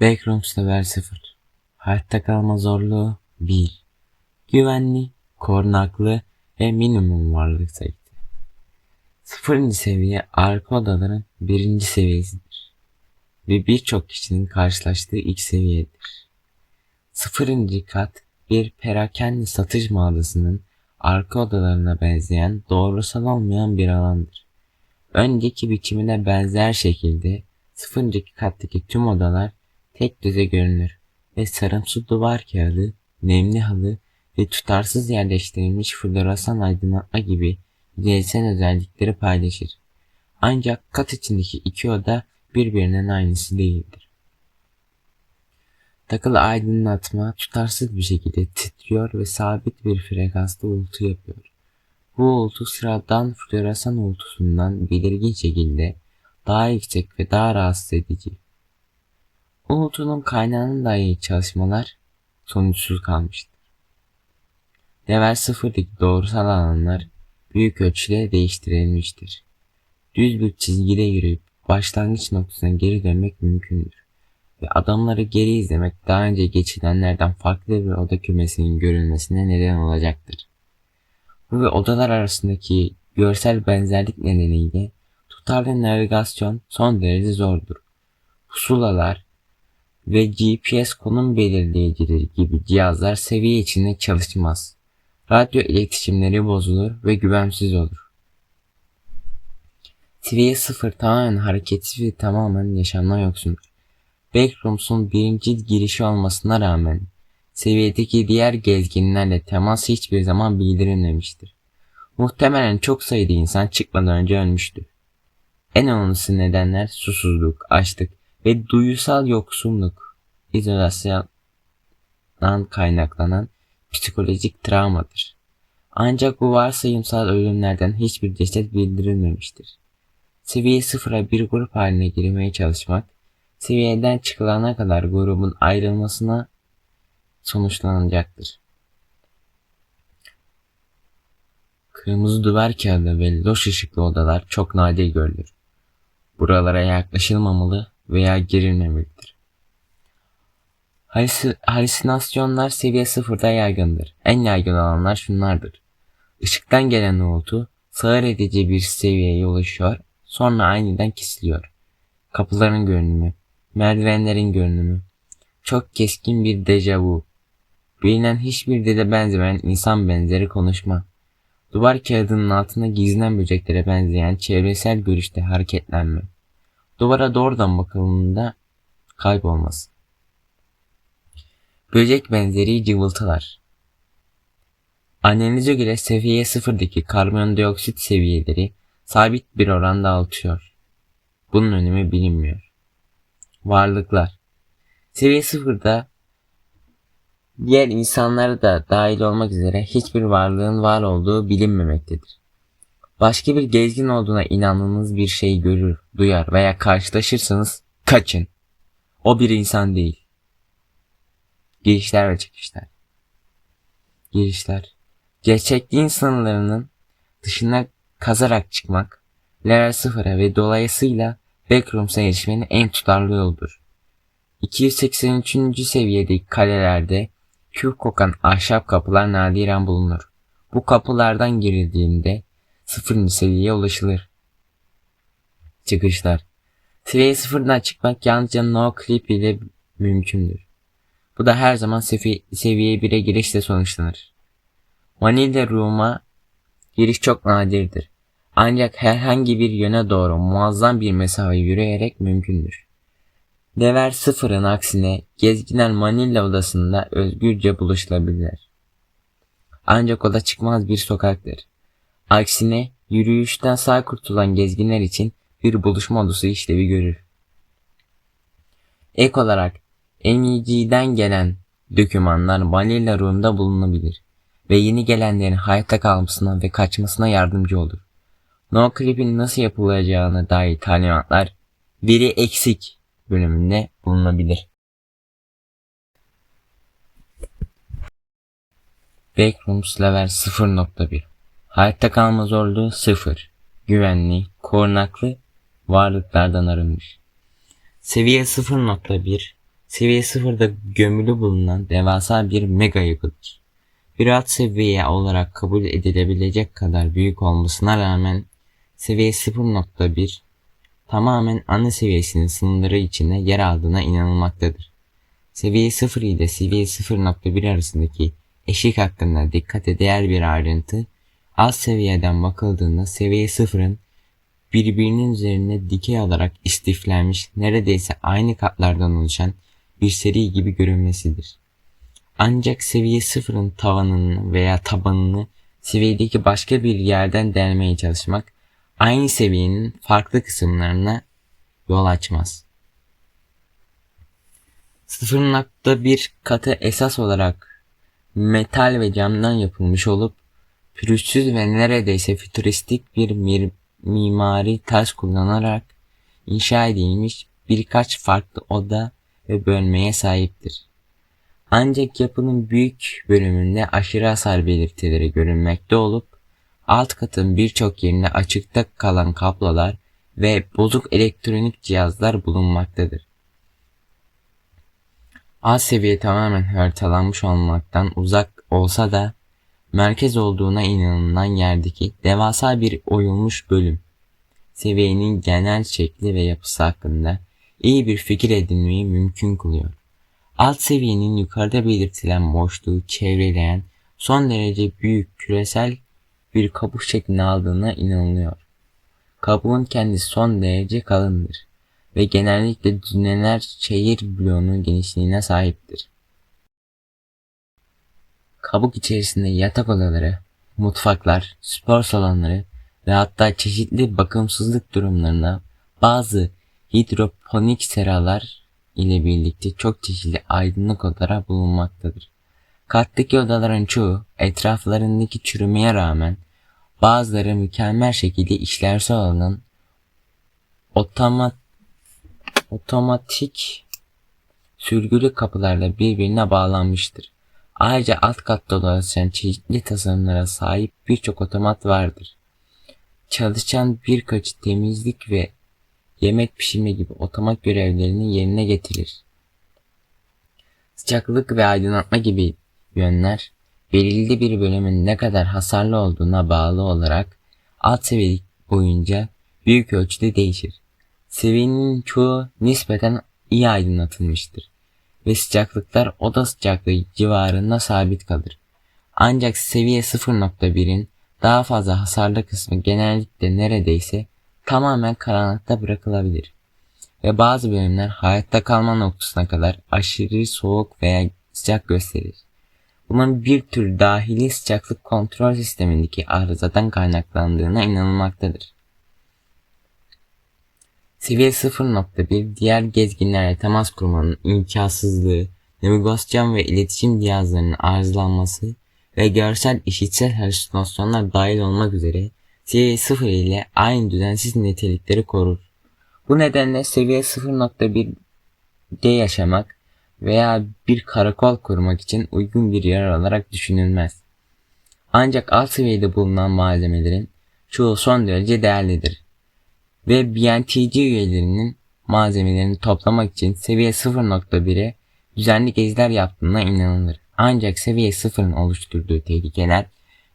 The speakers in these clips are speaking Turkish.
Backrooms level 0. Hayatta kalma zorluğu 1. Güvenli, korunaklı ve minimum varlık sayısı. Sıfırıncı seviye arka odaların birinci seviyesidir. Ve birçok kişinin karşılaştığı ilk seviyedir. Sıfırıncı kat bir perakende satış mağazasının arka odalarına benzeyen doğrusal olmayan bir alandır. Önceki biçimine benzer şekilde sıfırıncı kattaki tüm odalar tek düze görünür ve sarımsı duvar kağıdı, nemli halı ve tutarsız yerleştirilmiş floresan aydınlatma gibi yüzeysel özellikleri paylaşır. Ancak kat içindeki iki oda birbirinin aynısı değildir. Takılı aydınlatma tutarsız bir şekilde titriyor ve sabit bir frekansta uğultu yapıyor. Bu uğultu sıradan floresan uğultusundan belirgin şekilde daha yüksek ve daha rahatsız edici. Uğultunun kaynağına dair çalışmalar sonuçsuz kalmıştır. Level 0'daki doğrusal alanlar büyük ölçüde değiştirilmiştir. Düz bir çizgide yürüyüp başlangıç noktasına geri dönmek mümkündür. Ve adamları geri izlemek daha önce geçilenlerden farklı bir oda kümesinin görülmesine neden olacaktır. Bu ve odalar arasındaki görsel benzerlik nedeniyle tutarlı navigasyon son derece zordur. Pusulalar ve GPS konum belirleyicileri gibi cihazlar seviye içinde çalışmaz. Radyo iletişimleri bozulur ve güvensiz olur. Seviye 0 tamamen hareketsiz ve tamamen yaşamdan yoksundur. Backrooms'un birinci girişi olmasına rağmen seviyedeki diğer gezginlerle temas hiçbir zaman bildirilmemiştir. Muhtemelen çok sayıda insan çıkmadan önce ölmüştür. En önemlisi nedenler susuzluk, açlık ve duyusal yoksunluk, izolasyondan kaynaklanan psikolojik travmadır. Ancak bu varsayımsal ölümlerden hiçbir ceset bildirilmemiştir. Seviye sıfıra bir grup haline girmeye çalışmak, seviyeden çıkılana kadar grubun ayrılmasına sonuçlanacaktır. Kırmızı duvar kağıdı ve loş ışıklı odalar çok nadir görülür. Buralara yaklaşılmamalı veya girilmemelidir. Halüs- Halüsinasyonlar seviye sıfırda yaygındır. En yaygın olanlar şunlardır. Işıktan gelen uğultu sağır edici bir seviyeye ulaşıyor, sonra aniden kesiliyor. Kapıların görünümü, merdivenlerin görünümü, çok keskin bir dejavu, bilinen hiçbir dile benzemeyen insan benzeri konuşma, duvar kağıdının altında gizlenen böceklere benzeyen çevresel görüşte hareketlenme, duvara doğrudan bakıldığında kaybolması. Böcek benzeri cıvıltılar. Analize göre seviye sıfırdaki karbondioksit seviyeleri sabit bir oranda artıyor. Bunun önemi bilinmiyor. Varlıklar. Seviye sıfırda diğer insanlara da dahil olmak üzere hiçbir varlığın var olduğu bilinmemektedir. Başka bir gezgin olduğuna inandığınız bir şey görür, duyar veya karşılaşırsanız kaçın. O bir insan değil. Girişler ve çıkışlar. Girişler. Gerçekliğin sınırlarının dışına kazarak çıkmak, level 0'a ve dolayısıyla backrooms'a erişmenin en tutarlı yoludur. 283. seviyedeki kalelerde kül kokan ahşap kapılar nadiren bulunur. Bu kapılardan girildiğinde 0. seviyeye ulaşılır. Çıkışlar. Seviye 0'dan çıkmak yalnızca no clip ile mümkündür. Bu da her zaman sevi seviye 1'e girişle sonuçlanır. Vanilla Room'a giriş çok nadirdir. Ancak herhangi bir yöne doğru muazzam bir mesafe yürüyerek mümkündür. Level 0'ın aksine gezginler Manila odasında özgürce buluşulabilirler. Ancak oda çıkmaz bir sokaktır. Aksine yürüyüşten sağ kurtulan gezginler için bir buluşma odası işlevi görür. Ek olarak MEG'den gelen dokümanlar Vanilla Room'da bulunabilir ve yeni gelenlerin hayatta kalmasına ve kaçmasına yardımcı olur. No Clip'in nasıl yapılacağına dair talimatlar veri eksik bölümünde bulunabilir. Backrooms level 0.1 Hayatta kalma zorluğu 0 Güvenli, korunaklı varlıklardan arınmış. Seviye 0.1 seviye sıfırda gömülü bulunan devasa bir mega yapıdır. Bir alt seviye olarak kabul edilebilecek kadar büyük olmasına rağmen seviye 0.1 tamamen ana seviyesinin sınırları içinde yer aldığına inanılmaktadır. Seviye 0 ile seviye 0.1 arasındaki eşik hakkında dikkate değer bir ayrıntı alt seviyeden bakıldığında seviye 0'ın birbirinin üzerine dikey olarak istiflenmiş neredeyse aynı katlardan oluşan bir seri gibi görünmesidir. Ancak seviye sıfırın tavanını veya tabanını seviyedeki başka bir yerden delmeye çalışmak aynı seviyenin farklı kısımlarına yol açmaz. 0.1 katı esas olarak metal ve camdan yapılmış olup pürüzsüz ve neredeyse fütüristik bir mir mimari taş kullanarak inşa edilmiş birkaç farklı oda ve bölmeye sahiptir. Ancak yapının büyük bölümünde aşırı hasar belirtileri görünmekte olup alt katın birçok yerinde açıkta kalan kablolar ve bozuk elektronik cihazlar bulunmaktadır. Alt seviye tamamen haritalanmış olmaktan uzak olsa da merkez olduğuna inanılan yerdeki devasa bir oyulmuş bölüm seviyenin genel şekli ve yapısı hakkında iyi bir fikir edinmeyi mümkün kılıyor. Alt seviyenin yukarıda belirtilen boşluğu çevreleyen son derece büyük küresel bir kabuk şeklini aldığına inanılıyor. Kabuğun kendisi son derece kalındır ve genellikle düzeneler şehir bloğunun genişliğine sahiptir. Kabuk içerisinde yatak odaları, mutfaklar, spor salonları ve hatta çeşitli bakımsızlık durumlarına bazı hidroponik seralar ile birlikte çok çeşitli aydınlık odalar bulunmaktadır. Kattaki odaların çoğu etraflarındaki çürümeye rağmen bazıları mükemmel şekilde işlevsel olan otomat, otomatik sürgülü kapılarla birbirine bağlanmıştır. Ayrıca alt katta dolaşan çeşitli tasarımlara sahip birçok otomat vardır. Çalışan birkaçı temizlik ve yemek pişirme gibi otomat görevlerini yerine getirir. Sıcaklık ve aydınlatma gibi yönler belirli bir bölümün ne kadar hasarlı olduğuna bağlı olarak alt seviye boyunca büyük ölçüde değişir. Seviyenin çoğu nispeten iyi aydınlatılmıştır ve sıcaklıklar oda sıcaklığı civarında sabit kalır. Ancak seviye 0.1'in daha fazla hasarlı kısmı genellikle neredeyse tamamen karanlıkta bırakılabilir. Ve bazı bölümler hayatta kalma noktasına kadar aşırı soğuk veya sıcak gösterir. Bunun bir tür dahili sıcaklık kontrol sistemindeki arızadan kaynaklandığına inanılmaktadır. Seviye 0.1 diğer gezginlerle temas kurmanın imkansızlığı, navigasyon ve iletişim cihazlarının arızalanması ve görsel işitsel halüsinasyonlar dahil olmak üzere seviye 0 ile aynı düzensiz nitelikleri korur. Bu nedenle seviye 0.1'de yaşamak veya bir karakol kurmak için uygun bir yer olarak düşünülmez. Ancak alt seviyede bulunan malzemelerin çoğu son derece değerlidir ve BNTC üyelerinin malzemelerini toplamak için seviye 0.1'e düzenli geziler yaptığına inanılır. Ancak seviye 0'ın oluşturduğu tehlikeler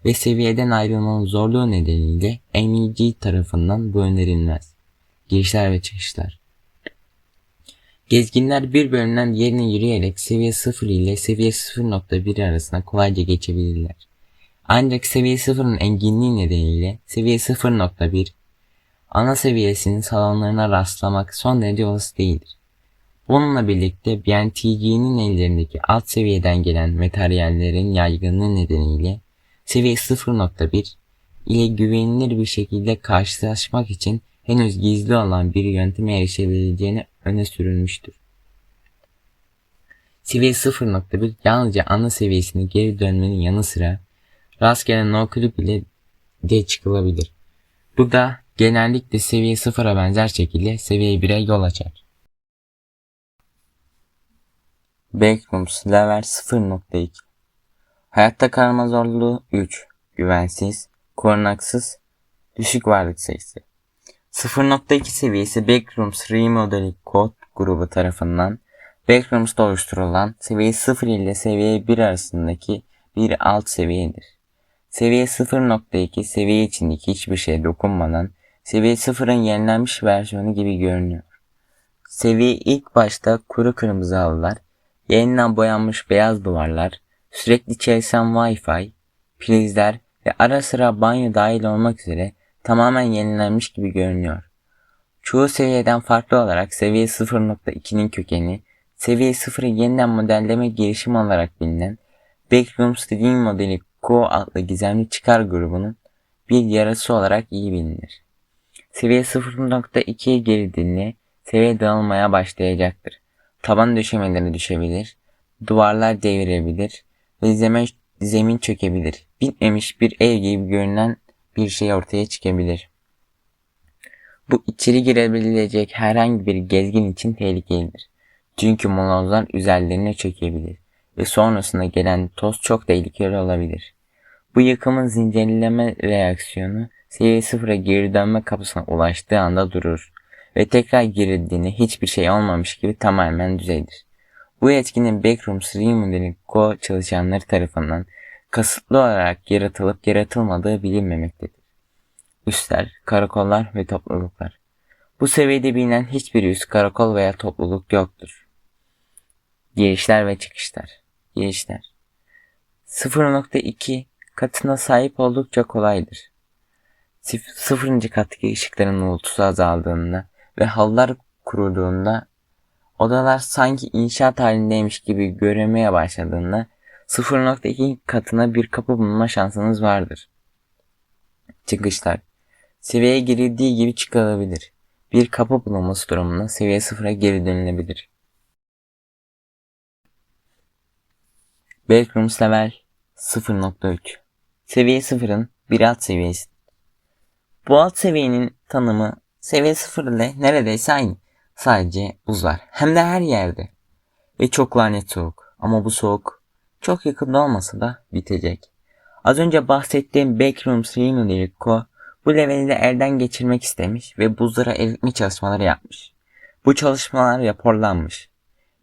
ve seviyeden ayrılmanın zorluğu nedeniyle MEG tarafından bu önerilmez. Girişler ve çıkışlar Gezginler bir bölümden diğerine yürüyerek seviye 0 ile seviye 0.1 arasında kolayca geçebilirler. Ancak seviye 0'ın enginliği nedeniyle seviye 0.1 ana seviyesinin salonlarına rastlamak son derece olası değildir. Bununla birlikte BNTG'nin ellerindeki alt seviyeden gelen materyallerin yaygınlığı nedeniyle seviye 0.1 ile güvenilir bir şekilde karşılaşmak için henüz gizli olan bir yönteme erişebileceğini öne sürülmüştür. Seviye 0.1 yalnızca ana seviyesine geri dönmenin yanı sıra rastgele no clip ile de çıkılabilir. Bu da genellikle seviye 0'a benzer şekilde seviye 1'e yol açar. Backrooms level 0.2 Hayatta kalma zorluğu 3 Güvensiz, korunaksız, düşük varlık sayısı 0.2 seviyesi Backrooms Remodeling Code grubu tarafından Backrooms'da oluşturulan seviye 0 ile seviye 1 arasındaki bir alt seviyedir. Seviye 0.2 seviye içindeki hiçbir şeye dokunmadan seviye 0'ın yenilenmiş versiyonu gibi görünüyor. Seviye ilk başta kuru kırmızı halılar, yeniden boyanmış beyaz duvarlar, sürekli çalışan Wi-Fi, prizler ve ara sıra banyo dahil olmak üzere tamamen yenilenmiş gibi görünüyor. Çoğu seviyeden farklı olarak seviye 0.2'nin kökeni, seviye 0'ı yeniden modelleme girişimi olarak bilinen Backrooms dediğim modeli Go adlı gizemli çıkar grubunun bir yarısı olarak iyi bilinir. Seviye 0.2'ye girdiğinde seviye dağılmaya başlayacaktır. Taban döşemeleri düşebilir, duvarlar devirebilir ve zemin, zemin çökebilir. Bitmemiş bir ev gibi görünen bir şey ortaya çıkabilir. Bu içeri girebilecek herhangi bir gezgin için tehlikelidir. Çünkü molozlar üzerlerine çökebilir ve sonrasında gelen toz çok tehlikeli olabilir. Bu yıkımın zincirleme reaksiyonu seviye sıfıra geri dönme kapısına ulaştığı anda durur ve tekrar girildiğinde hiçbir şey olmamış gibi tamamen düzeydir. Bu etkinin Backrooms Remodeling Go çalışanları tarafından kasıtlı olarak yaratılıp yaratılmadığı bilinmemektedir. Üsler, karakollar ve topluluklar. Bu seviyede bilinen hiçbir üst, karakol veya topluluk yoktur. Girişler ve çıkışlar. Girişler. 0.2 katına sahip oldukça kolaydır. Sıfırıncı kattaki ışıkların uğultusu azaldığında ve halılar kuruduğunda odalar sanki inşaat halindeymiş gibi görünmeye başladığında 0.2 katına bir kapı bulma şansınız vardır. Çıkışlar Seviyeye girildiği gibi çıkılabilir. Bir kapı bulunması durumunda seviye sıfıra geri dönülebilir. Backrooms level 0.3 Seviye 0'ın bir alt seviyesi. Bu alt seviyenin tanımı seviye 0 ile neredeyse aynı. Sadece buz var. Hem de her yerde. Ve çok lanet soğuk. Ama bu soğuk çok yakında olmasa da bitecek. Az önce bahsettiğim Backrooms Remodeling Co. bu leveli de elden geçirmek istemiş ve buzlara eritme çalışmaları yapmış. Bu çalışmalar raporlanmış.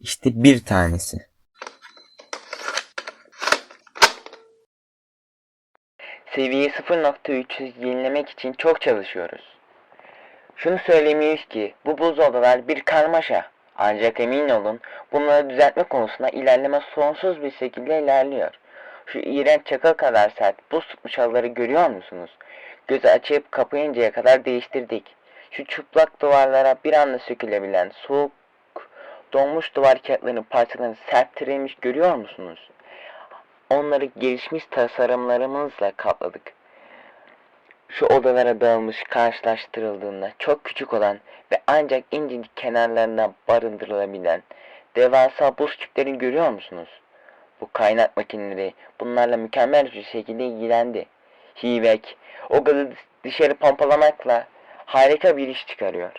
İşte bir tanesi. Seviye 0.3'ü yenilemek için çok çalışıyoruz. Şunu söylemeyiz ki bu buz odalar bir karmaşa. Ancak emin olun bunları düzeltme konusunda ilerleme sonsuz bir şekilde ilerliyor. Şu iğrenç çakal kadar sert buz tutmuş halıları görüyor musunuz? Gözü açıp kapayıncaya kadar değiştirdik. Şu çıplak duvarlara bir anda sökülebilen soğuk donmuş duvar kağıtlarının parçalarını serptirilmiş görüyor musunuz? Onları gelişmiş tasarımlarımızla kapladık. Şu odalara dağılmış karşılaştırıldığında çok küçük olan ve ancak incecik kenarlarına barındırılabilen devasa buz küplerini görüyor musunuz? Bu kaynak makineleri bunlarla mükemmel bir şekilde ilgilendi. Hivek o gazı dışarı pompalamakla harika bir iş çıkarıyor.